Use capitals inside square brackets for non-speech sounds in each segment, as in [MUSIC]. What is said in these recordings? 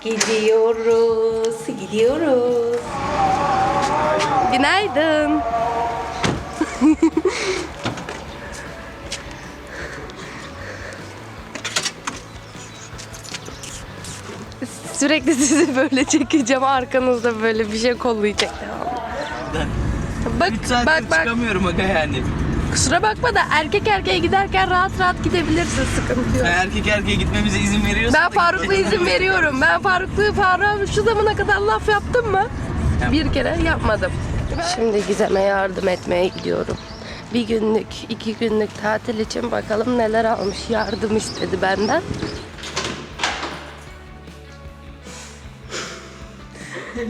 Gidiyoruz, gidiyoruz. Günaydın. [LAUGHS] Sürekli sizi böyle çekeceğim. Arkanızda böyle bir şey kollayacak. Bak, 3 saattir bak, bak. çıkamıyorum aga yani. Kusura bakma da erkek erkeğe giderken rahat rahat gidebilirsin. Sıkıntı yok. Sen erkek erkeğe gitmemize izin veriyorsun. Ben da Faruk'la gitme. izin veriyorum. Ben Faruk'la Faruk'a şu zamana kadar laf yaptım mı? Bir kere yapmadım. Şimdi Gizem'e yardım etmeye gidiyorum. Bir günlük, iki günlük tatil için bakalım neler almış. Yardım istedi benden.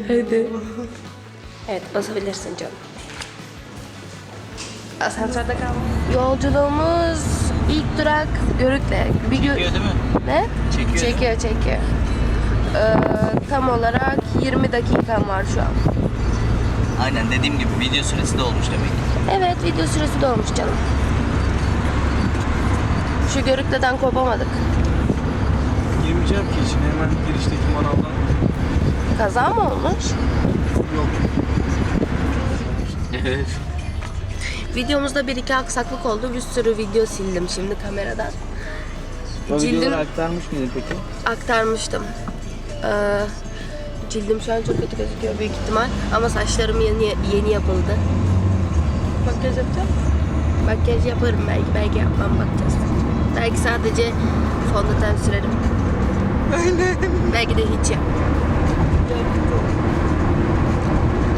Hadi. Evet basabilirsin canım. Asansörde kal. Yolculuğumuz ilk durak Görük'le. Bir gün... Çekiyor değil mi? Ne? Çekiyor. Çekiyor, çekiyor. Ee, tam olarak 20 dakikam var şu an. Aynen dediğim gibi video süresi de olmuş demek. Evet, video süresi dolmuş canım. Şu Görükle'den kopamadık. Girmeyeceğim ki içine hemen girişteki manavdan. Kaza mı olmuş? Yok. Evet. Videomuzda bir iki aksaklık oldu. Bir sürü video sildim şimdi kameradan. O Cildim- videoları aktarmış mıydın peki? Aktarmıştım. Ee, cildim şu an çok kötü gözüküyor büyük ihtimal. Ama saçlarım yeni yeni yapıldı. Makyaj yapacağım. Makyaj yaparım belki, belki yapmam bakacağız. Belki sadece fondöten sürerim. belki de hiç yap.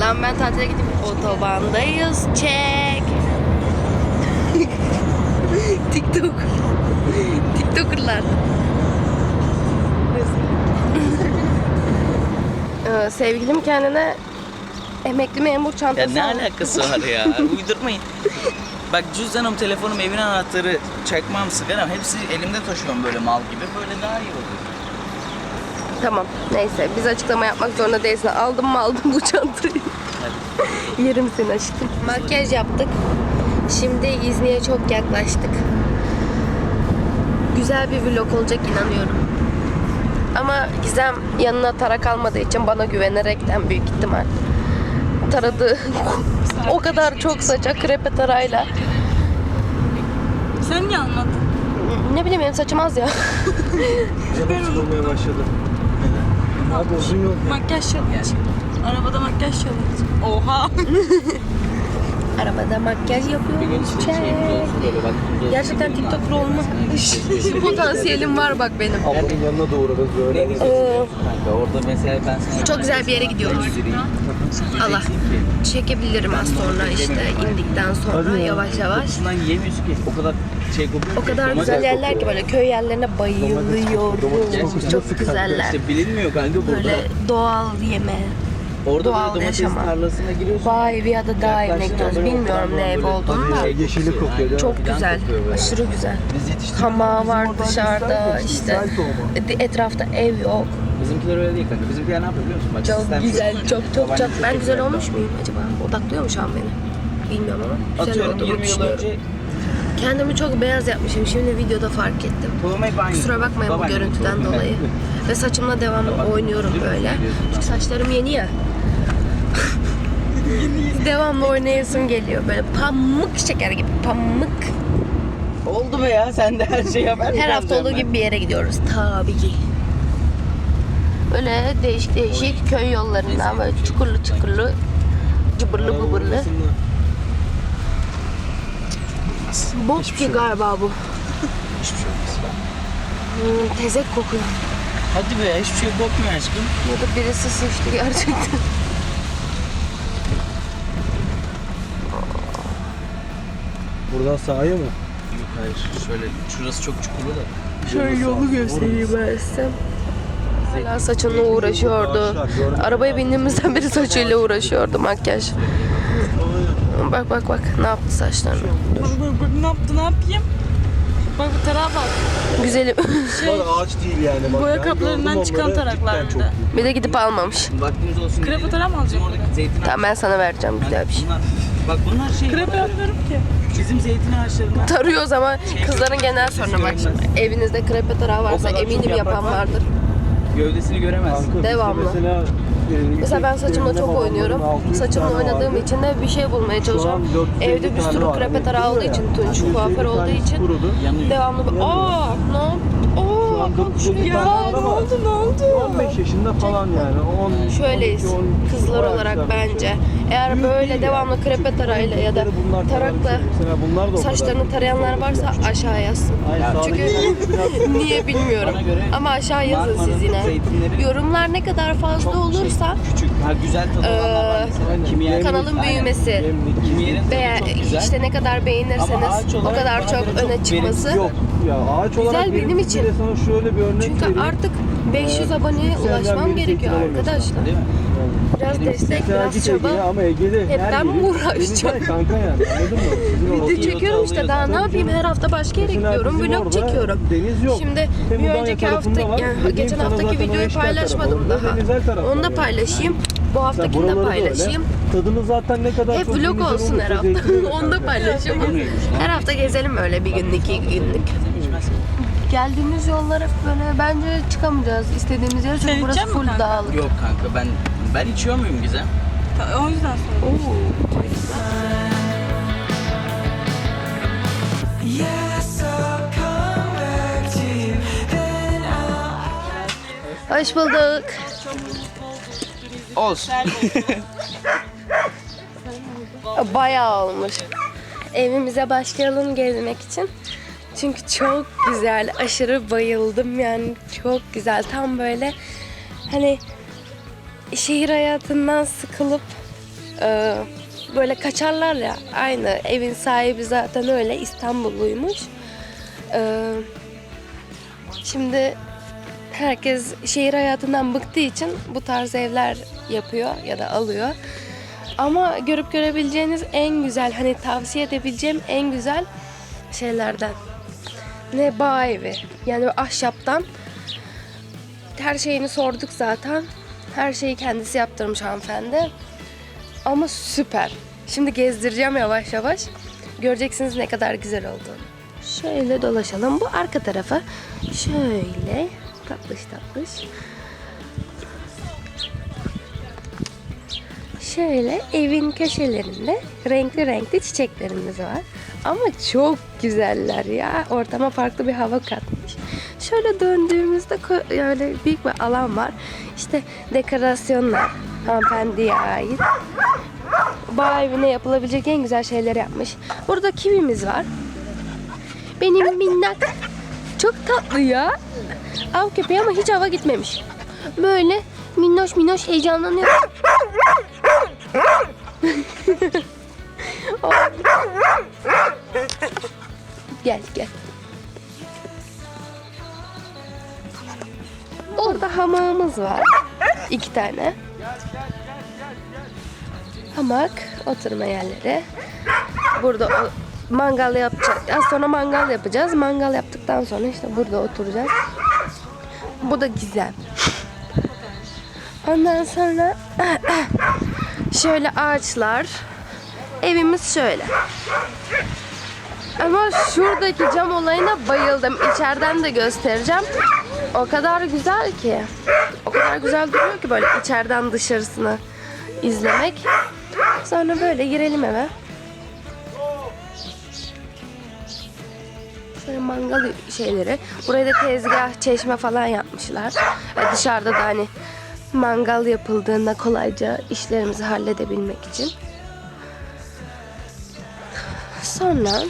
Lan ben tatile gidip otobandayız. Çek. TikTok. TikTokerlar. Ee, sevgilim kendine emekli memur Ya çantası ne aldı. alakası var ya? [LAUGHS] Uydurmayın. Bak cüzdanım, telefonum, evin anahtarı, çakmam, sigaram hepsi elimde taşıyorum böyle mal gibi. Böyle daha iyi olur. Tamam neyse biz açıklama yapmak zorunda değilsin. Aldım mı aldım bu çantayı. [LAUGHS] Yerim seni aşkım. Makyaj yaptık. Şimdi İzni'ye çok yaklaştık. Güzel bir vlog olacak inanıyorum. Ama Gizem yanına tarak almadığı için bana güvenerekten büyük ihtimal taradı. [LAUGHS] o kadar çok saça krepe tarayla. Sen niye anladın? Ne bileyim benim saçım az ya. Canım sıkılmaya başladı. Abi uzun yol. Makyaj challenge. Arabada makyaj challenge. Oha. [LAUGHS] Arabada makyaj Bir gün yapıyoruz. işte Çek. şeyimiz olsun böyle bak. burada Gerçekten [LAUGHS] olsun, TikToker olma potansiyelim var bak benim. Ablamın yanına da uğrarız böyle. Ee, Kanka orada mesela ben sana... Çok güzel bir yere gidiyoruz. Allah. çekebilirim az sonra işte indikten sonra yavaş yavaş. Kokusundan yiyemiyorsun ki. O kadar şey kokuyor O kadar güzel yerler ki böyle köy yerlerine bayılıyorum. Çok güzeller. İşte bilinmiyor kanka burada. Böyle doğal yeme. Orada doğal böyle domates yaşama. tarlasına giriyorsun. Bağ evi ya da dağ evine gidiyoruz. Bilmiyorum ne ev olduğunu da. Yeşili kokuyor değil mi? Çok Fidan güzel. kokuyor böyle. Aşırı güzel. Biz yetiştirdik. Hamağı var dışarıda işte. Tohumu. Etrafta ev yok. Bizimkiler öyle değil kanka. Bizimkiler ne yapıyor biliyor musun? Bak, Çok sistem güzel, çok çok çok. Ben güzel olmuş muyum acaba? Odaklıyor mu şu an beni? Bilmiyorum ama güzel Atıyorum olduğumu 20 yıl düşünüyorum. önce Kendimi çok beyaz yapmışım. Şimdi videoda fark ettim. tohum hep aynı. Kusura bakmayın bu görüntüden dolayı. [LAUGHS] Ve saçımla devamlı oynuyorum böyle. Çünkü saçlarım yeni ya. Devamlı oynayasım geliyor. Böyle pamuk şeker gibi. Pamuk. Oldu be ya sen de her şeyi haber Her hafta olduğu gibi bir yere gidiyoruz. Tabii ki. Böyle değişik değişik köy yollarından böyle çukurlu çukurlu cıbırlı bıbırlı. Bok ki galiba bu. Hiçbir şey olmaz. Hmm, tezek kokuyor. Hadi be hiçbir şey kokmuyor aşkım. Ya da birisi sıçtı gerçekten. Buradan sahaya mı? Yok hayır şöyle şurası çok çukurlu da. Şöyle yolu göstereyim ben size. Hala saçınla uğraşıyordu. Arabaya bindiğimizden beri saçıyla uğraşıyordu makyaj. Bak bak bak ne yaptı saçlarına. Dur. Bak bak bak ne yaptı ne yapayım? Bak bu tarağa bak. Güzelim. Bunlar ağaç değil yani. Bak, Boya ben kaplarından gördüm çıkan onları, taraklar cidden bir çok de. bir de gidip almamış. Vaktimiz olsun. Krepe diye. taraf mı Bizim alacak oradaki zeytin Tamam ben sana vereceğim güzel bir şey. Bunlar, bak bunlar şey. Krepe yapmıyorum ki. Bizim zeytin ağaçlarından Tarıyoruz ama kızların genel sorunu bak. Evinizde krepe tarağı varsa eminim yapan var vardır. Gövdesini göremezsin. Kanka, Devamlı. Mesela, e, Mesela ben saçımla çok oynuyorum. 600 Saçımla oynadığım vardı. için de bir şey bulmaya çalışıyorum. Şu an 450 Evde bir sürü krepe tarağı olduğu için, Tunç 150 kuaför olduğu için devamlı aa ne yaptı? Aa, Şu an 450 ya, ne ama oldu ne oldu? 15 yaşında falan yani. 10, Şöyleyiz 12, 13, kızlar olarak yaşlarda bence. şey. Eğer Büyük böyle değil devamlı yani. krepe tarağıyla ya da Bunlar tarakla Mesela bunlar da o kadar. saçlarını tarayanlar varsa aşağı yazsın. Sağdaki [LAUGHS] çünkü- Niye bilmiyorum. Bana göre Ama aşağı yazın Marmara'nın siz yine. zeytinleri Yorumlar ne kadar fazla çok olursa şey, küçük. Ha, güzel tadı olanlar var Ee, mesela. Aynen. Kimi yer, kanalın Aynen. büyümesi Yemlik. Kimi yerin tadı veya çok güzel. işte ne kadar Ama beğenirseniz ağaç o olarak kadar çok göre çok öne çıkması. Yok ya ağaç olarak Güzel benim verimsiz. için. De sana şöyle bir örnek Çünkü vereyim. artık 500 Ee, aboneye yükselden ulaşmam gerekiyor arkadaşlar. Değil mi? Biraz Benim destek, Mesela biraz git çaba. Ege'ye ama Ege'de Hep her ben yeri uğraşacağım. denizler kanka yani anladın mı? Video orada- Video çekiyorum işte daha ne yapayım her hafta başka yere Mesela gidiyorum bizim vlog orada çekiyorum. Deniz yok. Şimdi bir önceki hafta var, yani dediğim geçen sana haftaki zaten videoyu paylaşmadım Orada daha. Onu da yani. paylaşayım. Bu Mesela haftakini de buraları da öyle. paylaşayım. Tadını zaten ne kadar Hep çok vlog olsun her hafta. [LAUGHS] Onu da kanka. paylaşayım. Her hafta gezelim öyle bir günlük, iki günlük. Geldiğimiz yollar hep böyle bence çıkamayacağız istediğimiz yere çünkü Sen burası içecek misin full kanka? dağlık. Yok kanka ben ben içiyor muyum Gizem? Ta- O yüzden sordum. Oo. Hoş bulduk. Olsun. Bayağı olmuş. Evimize başlayalım gezmek için. Çünkü çok güzel, aşırı bayıldım yani çok güzel. Tam böyle hani şehir hayatından sıkılıp e, böyle kaçarlar ya. Aynı evin sahibi zaten öyle İstanbulluymuş. E, şimdi herkes şehir hayatından bıktığı için bu tarz evler yapıyor ya da alıyor. Ama görüp görebileceğiniz en güzel hani tavsiye edebileceğim en güzel şeylerden. Ne bağ evi. Yani ahşaptan her şeyini sorduk zaten. Her şeyi kendisi yaptırmış hanımefendi. Ama süper. Şimdi gezdireceğim yavaş yavaş. Göreceksiniz ne kadar güzel olduğunu. Şöyle dolaşalım. Bu arka tarafa. Şöyle tatlış tatlış. Şöyle evin köşelerinde renkli renkli çiçeklerimiz var. Ama çok güzeller ya. Ortama farklı bir hava katmış. Şöyle döndüğümüzde böyle büyük bir alan var. İşte dekorasyonlar hanımefendiye ait. Bağ evine yapılabilecek en güzel şeyler yapmış. Burada kivimiz var. Benim minnak. Çok tatlı ya. Av köpeği ama hiç hava gitmemiş. Böyle minnoş minnoş heyecanlanıyor. [LAUGHS] gel gel. Orada hamamımız var. İki tane. Hamak, oturma yerleri. Burada mangal yapacağız. Az sonra mangal yapacağız. Mangal yaptıktan sonra işte burada oturacağız. Bu da güzel. Ondan sonra şöyle ağaçlar. Evimiz şöyle. Ama şuradaki cam olayına bayıldım. İçeriden de göstereceğim. O kadar güzel ki. O kadar güzel duruyor ki böyle içeriden dışarısını izlemek. Sonra böyle girelim eve. Şöyle mangal şeyleri. Buraya da tezgah, çeşme falan yapmışlar. Dışarıda da hani mangal yapıldığında kolayca işlerimizi halledebilmek için. Sonra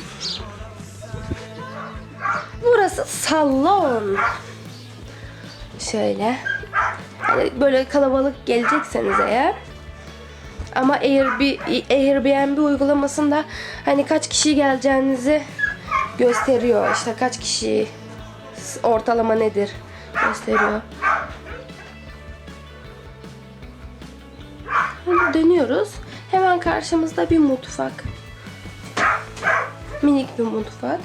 burası salon. Şöyle. Hani böyle kalabalık gelecekseniz eğer ama Airbnb, Airbnb uygulamasında hani kaç kişi geleceğinizi gösteriyor. İşte kaç kişi ortalama nedir gösteriyor. Şimdi dönüyoruz. Hemen karşımızda bir mutfak. Minik bir mutfak.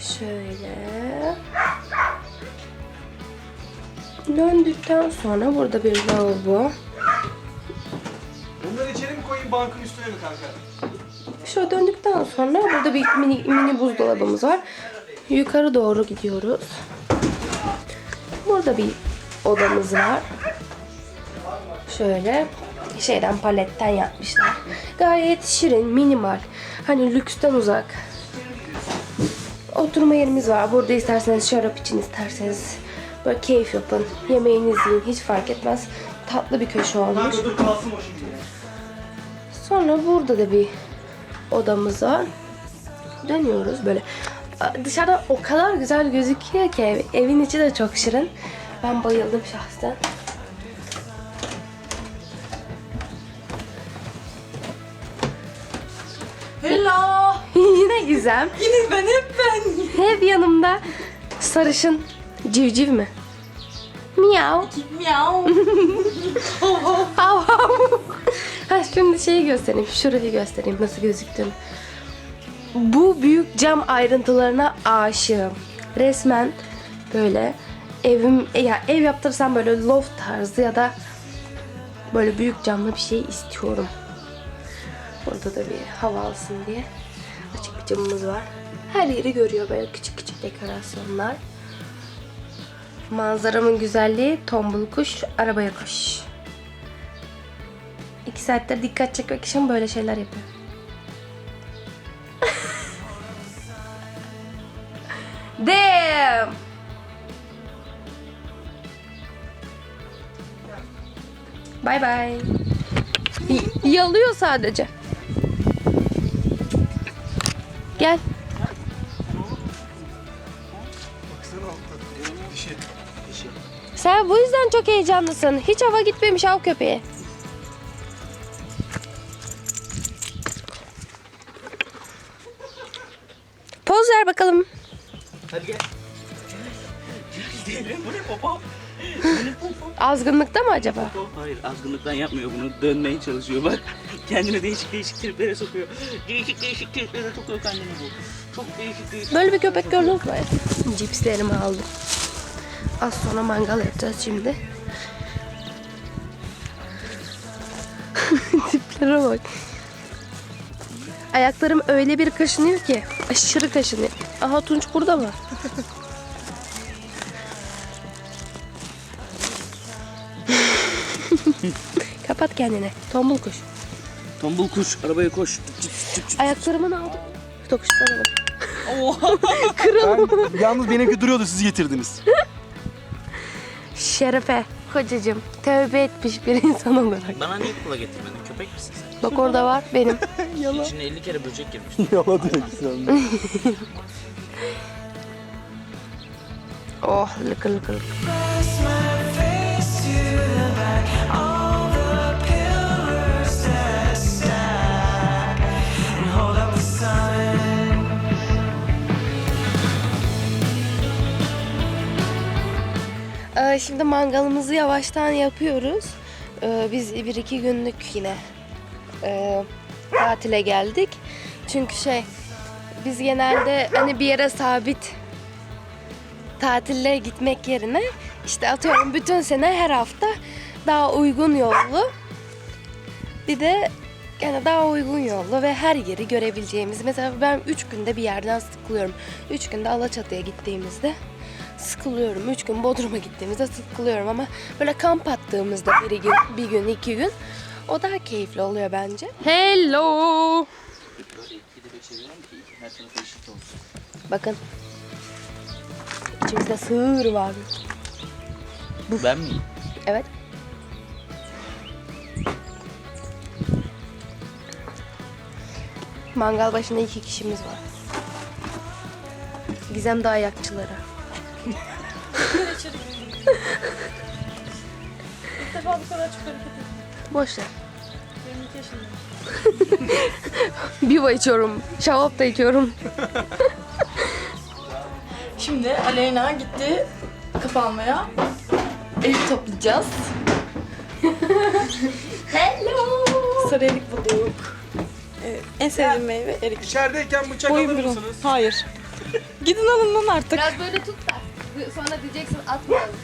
Şöyle. Döndükten sonra burada bir lavabo. Bunları içeri mi koyayım bankın üstüne mi kanka? Şöyle döndükten sonra burada bir mini, mini buzdolabımız var. Yukarı doğru gidiyoruz. Burada bir odamız var. Şöyle şeyden paletten yapmışlar. Gayet şirin, minimal. Hani lüksten uzak. Oturma yerimiz var. Burada isterseniz şarap için isterseniz böyle keyif yapın. Yemeğinizi yiyin. Hiç fark etmez. Tatlı bir köşe olmuş. Sonra burada da bir odamız var. Dönüyoruz böyle. Dışarıdan o kadar güzel gözüküyor ki ev. Evin içi de çok şirin. Ben bayıldım şahsen. Güzel. Yine ben hep ben. Hep yanımda sarışın civciv mi? Miau. Miau. Hav hav. [LAUGHS] ha şimdi şeyi göstereyim. Şurayı göstereyim nasıl gözüktüğünü. Bu büyük cam ayrıntılarına aşığım. Resmen böyle evim ya ev yaptırsam böyle loft tarzı ya da böyle büyük camlı bir şey istiyorum. Burada da bir hava alsın diye bir camımız var. Her yeri görüyor böyle küçük küçük dekorasyonlar. Manzaramın güzelliği tombul kuş, arabaya kuş. İki saattir dikkat çekmek için böyle şeyler yapıyor. [LAUGHS] Damn! Bye bye. Y- yalıyor sadece. Gel. Sen bu yüzden çok heyecanlısın. Hiç hava gitmemiş av köpeği. Poz ver bakalım. Hadi gel. Gidelim. Bu ne baba? Azgınlıkta mı acaba? Hayır azgınlıktan yapmıyor bunu. Dönmeye çalışıyor bak. Kendine değişik değişik triplere sokuyor. Değişik değişik triplere sokuyor kendini bu. Çok değişik değişik. Böyle bir köpek gördünüz mü? Cipslerimi aldım. Az sonra mangal yapacağız şimdi. [LAUGHS] Tiplere bak. Ayaklarım öyle bir kaşınıyor ki. Aşırı kaşınıyor. Aha Tunç burada mı? [LAUGHS] Kapat kendini. Tombul kuş. Tombul kuş arabaya koş. Cık, cık, cık. Ayaklarımı ne aldım? Tokuşturamadım. [LAUGHS] Ben, yalnız benimki duruyordu siz getirdiniz. Şerefe. Kocacığım. Tövbe etmiş bir insan olarak. Bana niye kola getirmedin? Köpek misin sen? Bak orada var benim. [LAUGHS] İçine 50 kere böcek girmiş. [LAUGHS] Yala direksiyon. Oh lıkır lıkır. Ee, Şimdi mangalımızı yavaştan yapıyoruz. Ee, Biz bir iki günlük yine e, tatile geldik. Çünkü şey biz genelde hani bir yere sabit tatille gitmek yerine işte atıyorum bütün sene her hafta daha uygun yollu bir de yani daha uygun yollu ve her yeri görebileceğimiz. Mesela ben 3 günde bir yerden sıkılıyorum. 3 günde Alaçatı'ya gittiğimizde sıkılıyorum. 3 gün Bodrum'a gittiğimizde sıkılıyorum ama böyle kamp attığımızda bir gün, bir gün, iki gün o daha keyifli oluyor bence. Hello. Böyle 2'de 5 veriyorum ki her tarafı eşit olsun. Bakın. İçimizde sığır var. Ben miyim? Evet. Mangal başında iki kişimiz var. Gizem de ayakçıları. İlk defa bu kadar çok hareket ettim. Boş ver. 22 yaşındayım. Biva içiyorum. Şavap da içiyorum. Şimdi Aleyna gitti kapanmaya. Evi toplayacağız. Hello. Sarı erik bulduk. Evet, en sevdiğim meyve erik. İçerideyken bıçak Boyun alır mısınız? Hayır. Gidin alın lan artık. Biraz böyle tut da sonra diyeceksin atmayalım.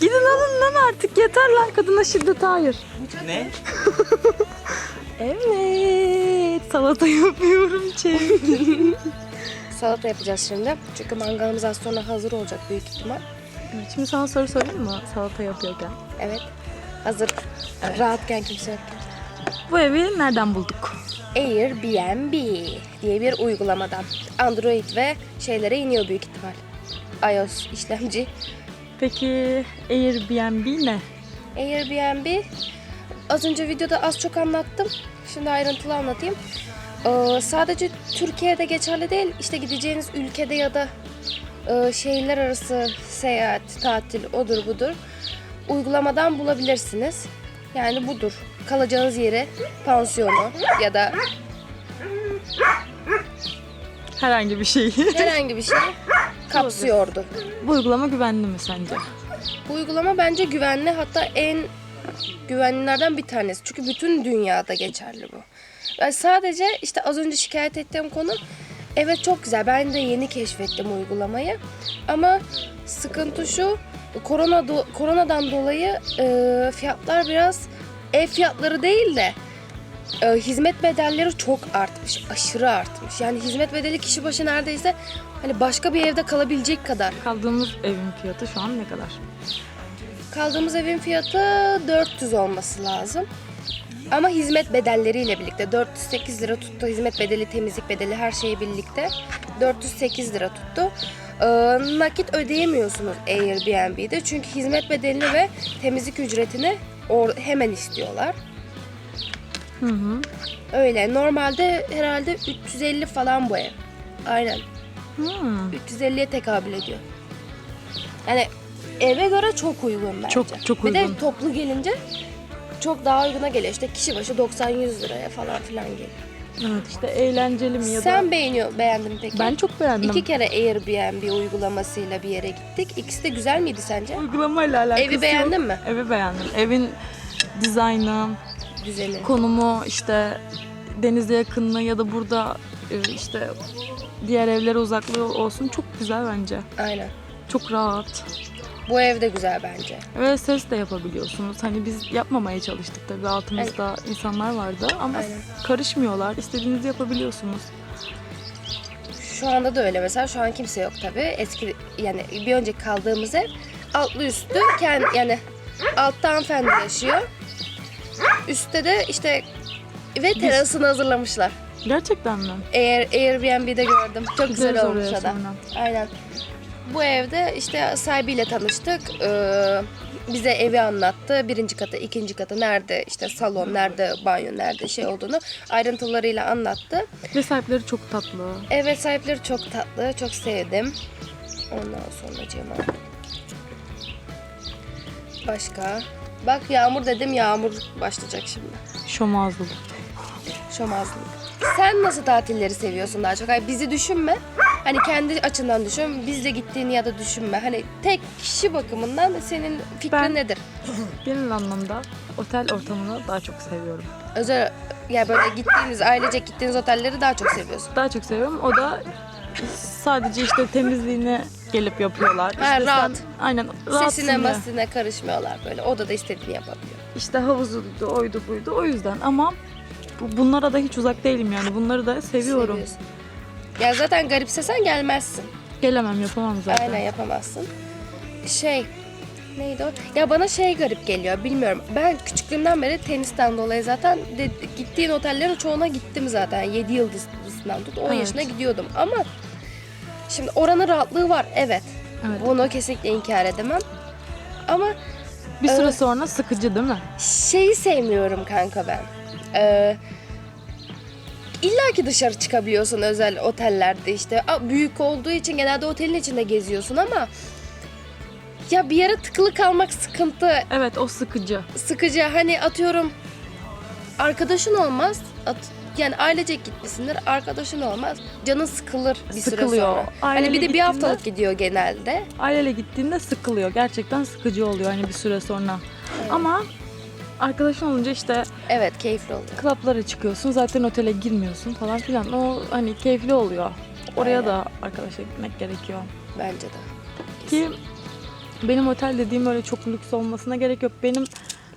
Gidin alın lan artık. Yeter lan kadına şiddet hayır. ne? [LAUGHS] Evet. Salata yapıyorum çevir. [LAUGHS] Salata yapacağız şimdi. Çünkü mangalımız az sonra hazır olacak büyük ihtimal. Şimdi sana soru sorayım mı salata yapıyorken? Evet. Hazır. Rahatken kimse yokken. Bu evi nereden bulduk? Airbnb diye bir uygulamadan. Android ve şeylere iniyor büyük ihtimal. iOS işlemci. Peki Airbnb ne? Airbnb az önce videoda az çok anlattım. Şimdi ayrıntılı anlatayım. Ee, sadece Türkiye'de geçerli değil. İşte gideceğiniz ülkede ya da e, şehirler arası seyahat, tatil odur budur. Uygulamadan bulabilirsiniz. Yani budur. Kalacağınız yeri, pansiyonu ya da Herhangi bir şey. herhangi bir şey kapsıyordu. Bu uygulama güvenli mi sence? Bu uygulama bence güvenli hatta en güvenlilerden bir tanesi. Çünkü bütün dünyada geçerli bu. Yani sadece işte az önce şikayet ettiğim konu evet çok güzel. Ben de yeni keşfettim uygulamayı. Ama sıkıntı şu korona do- koronadan dolayı e, fiyatlar biraz ev fiyatları değil de e, hizmet bedelleri çok artmış. Aşırı artmış. Yani hizmet bedeli kişi başı neredeyse hani başka bir evde kalabilecek kadar. Kaldığımız evin fiyatı şu an ne kadar? Kaldığımız evin fiyatı 400 olması lazım. Ama hizmet bedelleriyle birlikte 408 lira tuttu. Hizmet bedeli, temizlik bedeli her şeyi birlikte 408 lira tuttu. Ee, nakit ödeyemiyorsunuz Airbnb'de çünkü hizmet bedelini ve temizlik ücretini or- hemen istiyorlar. Hı hı. Öyle. Normalde herhalde 350 falan bu ev. Aynen. Hmm. 350'ye tekabül ediyor. Yani eve göre çok uygun bence. Çok- çok Bir de uygun. toplu gelince çok daha uyguna geliyor. İşte kişi başı 90-100 liraya falan filan geliyor. Evet işte eğlenceli mi ya da... Sen beğeniyor, beğendin peki? Ben çok beğendim. İki kere Airbnb uygulamasıyla bir yere gittik. İkisi de güzel miydi sence? Uygulamayla alakası Evi beğendin yok. mi? Evi beğendim. Evin dizaynı, Düzeni. konumu işte denize yakınlığı ya da burada e, işte diğer evlere uzaklığı olsun çok güzel bence. Aynen. Çok rahat. Bu ev de güzel bence. Ve ses de yapabiliyorsunuz. Hani biz yapmamaya çalıştık tabii altımızda insanlar vardı ama Aynen. karışmıyorlar. İstediğinizi yapabiliyorsunuz. Şu anda da öyle mesela. Şu an kimse yok tabii. Eski yani bir önceki kaldığımız ev altlı üstü kendi yani altta hanımefendi yaşıyor. Üstte de işte ve terasını hazırlamışlar. Gerçekten mi? Air, Airbnb'de gördüm. Çok güzel Gideriz olmuş oraya o da. sonra. Aynen. Bu evde işte sahibiyle tanıştık. Ee, bize evi anlattı. Birinci katı, ikinci katı nerede, işte salon, nerede banyo, nerede şey olduğunu ayrıntılarıyla anlattı. Ve sahipleri çok tatlı. Evet sahipleri çok tatlı, çok sevdim. Ondan sonra Başka? Bak yağmur dedim yağmur başlayacak şimdi. Şomazlı. Şomazlık. Sen nasıl tatilleri seviyorsun daha çok? Hani bizi düşünme. Hani kendi açından düşün. Bizle gittiğini ya da düşünme. Hani tek kişi bakımından senin fikrin Ben- nedir? [LAUGHS] Genel anlamda otel ortamını daha çok seviyorum. Özel ya böyle gittiğiniz ailecek gittiğiniz otelleri daha çok seviyorsun. Daha çok seviyorum. O da sadece işte temizliğini gelip yapıyorlar. Ha, İşte sen- rahat. aynen rahatsın Sesine ya. masine karışmıyorlar böyle. Odada istediğini yapabiliyor. İşte havuzuydu, oydu buydu. O yüzden ama bu- bunlara da hiç uzak değilim yani. Bunları da seviyorum. Seviyorsun. Ya zaten garipsesen gelmezsin. Gelemem yapamam zaten. Aynen yapamazsın. Şey neydi o? Ya bana şey garip geliyor bilmiyorum. Ben küçüklüğümden beri tenisten dolayı zaten de, gittiğin otellerin çoğuna gittim zaten. 7 yıldızlısından tut 10 Evet. yaşına gidiyordum ama şimdi oranın rahatlığı var evet. Evet. Bunu kesinlikle inkar edemem. Ama Bir süre Evet. sonra sıkıcı değil mi? şeyi sevmiyorum kanka ben. Ee, İlla ki dışarı çıkabiliyorsun özel otellerde işte. Büyük olduğu için genelde otelin içinde geziyorsun ama ya bir yere tıkılı kalmak sıkıntı, Evet o sıkıcı. sıkıcı. Hani atıyorum arkadaşın olmaz. At, yani ailecek gitmişsindir. Arkadaşın olmaz. Canın sıkılır bir süre Sıkılıyor. sonra. Hani Aileyle bir de bir haftalık gidiyor genelde. Aileyle gittiğinde sıkılıyor. Gerçekten sıkıcı oluyor hani bir süre sonra. Ama arkadaşın olunca işte Evet keyifli oluyor. klaplara çıkıyorsun. Zaten otele girmiyorsun falan filan. O hani keyifli oluyor. Oraya Aynen. da arkadaşla gitmek gerekiyor. Bence de. Ki benim otel dediğim öyle çok lüks olmasına gerek yok. Benim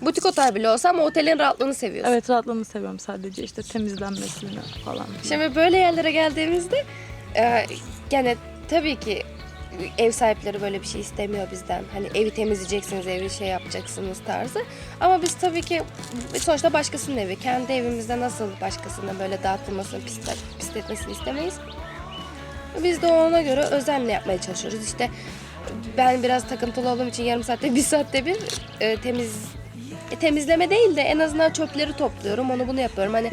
Butik otel bile olsa ama otelin rahatlığını seviyorsun. evet rahatlığını seviyorum sadece işte temizlenmesini falan. Şimdi böyle yerlere geldiğimizde e, yani tabii ki ev sahipleri böyle bir şey istemiyor bizden. Hani evi temizleyeceksiniz, evi şey yapacaksınız tarzı. Ama biz tabii ki sonuçta başkasının evi. Kendi evimizde nasıl başkasının böyle dağıtılmasını, pislet, pisletmesini istemeyiz. Biz de ona göre özenle yapmaya çalışıyoruz. İşte ben biraz takıntılı olduğum için yarım saatte, bir saatte bir e, temiz e, temizleme değil de en azından çöpleri topluyorum. Onu bunu yapıyorum. Hani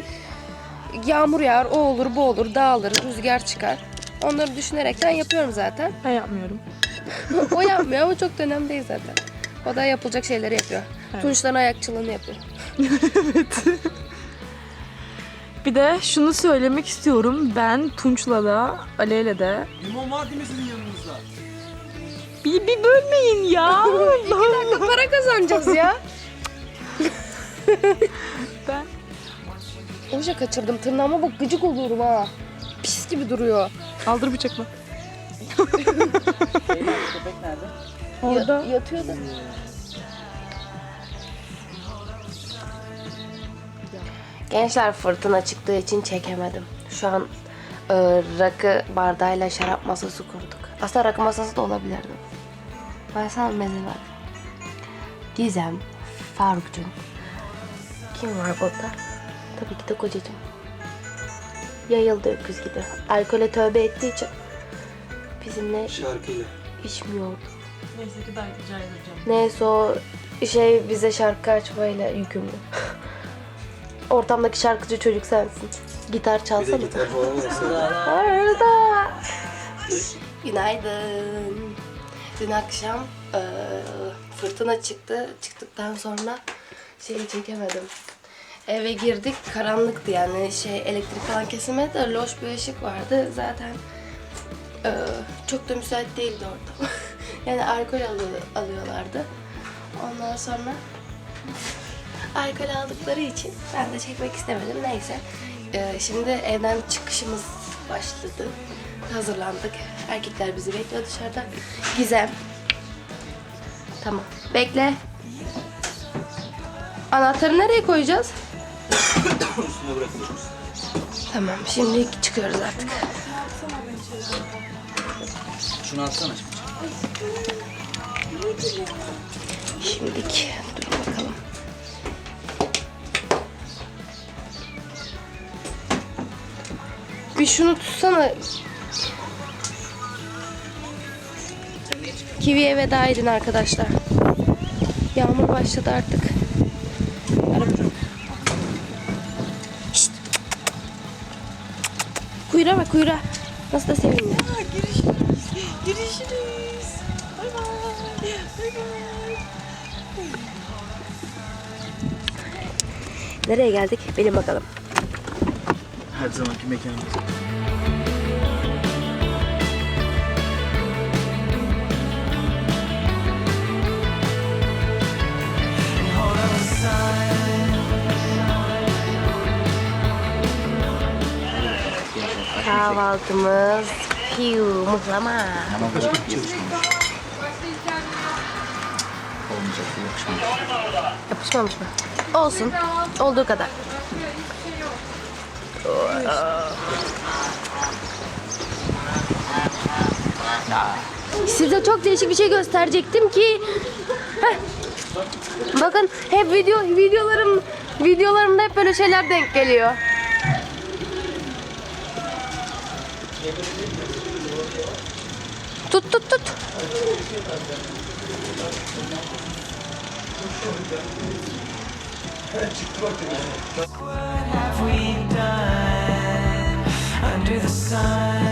yağmur yağar, o olur, bu olur, dağılır, rüzgar çıkar. Onları düşünerekten yapıyorum zaten. Ben yapmıyorum. [LAUGHS] o yapmıyor ama çok da önemli değil zaten. O da yapılacak şeyleri yapıyor. Tunçların ayakçılığını yapıyor. Bir de şunu söylemek istiyorum. Ben Tunç'la da Aley'le de Limon var değil mi sizin yanınızda? bir, bir bölmeyin ya. [LAUGHS] Para kazanacağız ya. [LAUGHS] ben Oje kaçırdım. Tırnağıma bak gıcık oluyorum ha. Pis gibi duruyor. aldır bıçakla. [LAUGHS] Köpek nerede? Orada Ya- yatıyordu. Gençler fırtına çıktığı için çekemedim. Şu an e, rakı bardağıyla şarap masası kurduk. Aslında rakı masası da olabilirdi. Baksana mezeler. Gizem, Faruk'cum. Kim var burada? Tabii ki de kocacığım. Yayıldı öküz gibi. Alkole tövbe ettiği için bizimle Şarkıyla. içmiyor. neyse ki daha rica edeceğim. Neyse o şey bize şarkı açmayla yükümlü. [LAUGHS] Ortamdaki şarkıcı çocuk sensin. Gitar Bir de çalsana. gitar falan. [LAUGHS] Arda. Günaydın. Dün akşam eee, fırtına çıktı. Çıktıktan sonra şeyi çekemedim. Eve girdik karanlıktı yani şey elektrik falan kesilmedi de loş bir ışık vardı. Zaten eee, çok da müsait değildi ortam. [LAUGHS] yani alkol alıyor, alıyorlardı. Ondan sonra alkol aldıkları için ben de çekmek istemedim. Neyse. Ee, şimdi evden çıkışımız başladı. Hazırlandık. Erkekler bizi bekliyor dışarıda. Gizem. Tamam. Bekle. Anahtarı nereye koyacağız? Üstüne bırakıyoruz. Tamam. Şimdi çıkıyoruz artık. Şunu atsana şimdi. Şimdik. Dur bakalım. Bir şunu tutsana. Kivi'ye veda edin arkadaşlar. Yağmur başladı artık. Kuyruğa bak kuyruğa. Nasıl da sevindi. Görüşürüz. Görüşürüz. Bay bay. Bay bay. Nereye geldik? Bilin bakalım. Her zamanki mekanımız. Kahvaltımız piu mıhlama. Ama. Yapışmamış mı? Olsun. Olduğu kadar. Size çok değişik bir şey gösterecektim ki Heh. Bakın hep video videolarım videolarımda hep böyle şeyler denk geliyor. Tut tut tut. What have we done under the sun?